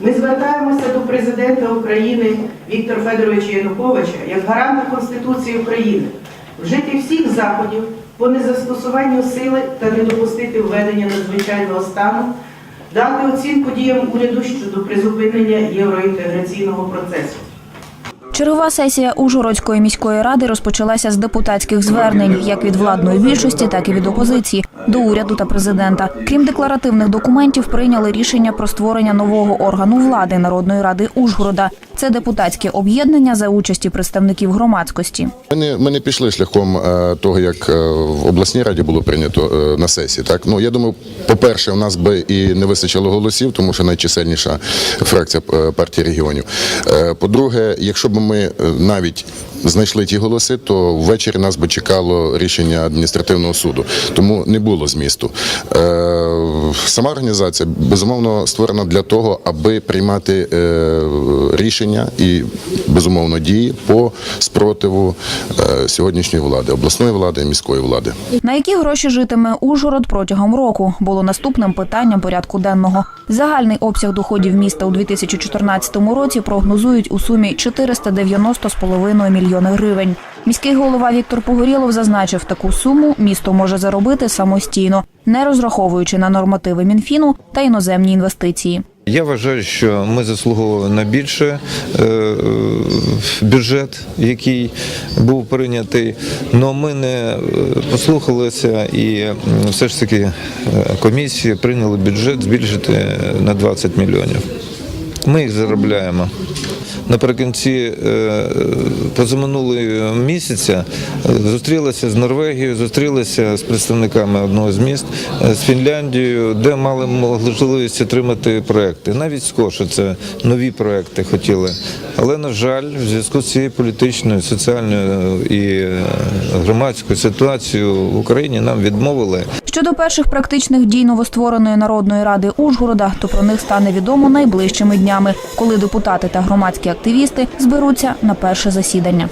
Ми звертаємося до президента України Віктора Федоровича Януковича як гаранта Конституції України вжити всіх заходів по незастосуванню сили та не допустити введення надзвичайного стану, дати оцінку діям уряду щодо призупинення євроінтеграційного процесу. Чергова сесія Ужгородської міської ради розпочалася з депутатських звернень, як від владної більшості, так і від опозиції до уряду та президента. Крім декларативних документів, прийняли рішення про створення нового органу влади Народної ради Ужгорода. Це депутатське об'єднання за участі представників громадськості. Ми не, пішли шляхом е, того, як е, в обласній раді було прийнято е, на сесії. Так ну я думаю, по-перше, у нас би і не вистачило голосів, тому що найчисельніша фракція партії регіонів. По-друге, якщо б ми навіть знайшли ті голоси, то ввечері нас би чекало рішення адміністративного суду, тому не було змісту. Е, Сама організація безумовно створена для того, аби приймати е, рішення і безумовно дії по спротиву е, сьогоднішньої влади, обласної влади і міської влади. На які гроші житиме Ужгород протягом року було наступним питанням порядку денного. Загальний обсяг доходів міста у 2014 році прогнозують у сумі 490,5 мільйони гривень. Міський голова Віктор Погорєлов зазначив, таку суму місто може заробити самостійно, не розраховуючи на нормативи Мінфіну та іноземні інвестиції. Я вважаю, що ми заслуговуємо на більше е, бюджет, який був прийнятий. але ми не е, послухалися і все ж таки е, комісії прийняли бюджет збільшити на 20 мільйонів. Ми їх заробляємо. Наприкінці е, позаминулого місяця е, зустрілися з Норвегією, зустрілися з представниками одного з міст, е, з Фінляндією, де мали можливість отримати проекти. Навіть з Коша це нові проекти хотіли. Але, на жаль, в зв'язку з цією політичною, соціальною і громадською ситуацією в Україні нам відмовили. Щодо перших практичних дій новоствореної народної ради Ужгорода, то про них стане відомо найближчими днями, коли депутати та громадські активісти зберуться на перше засідання.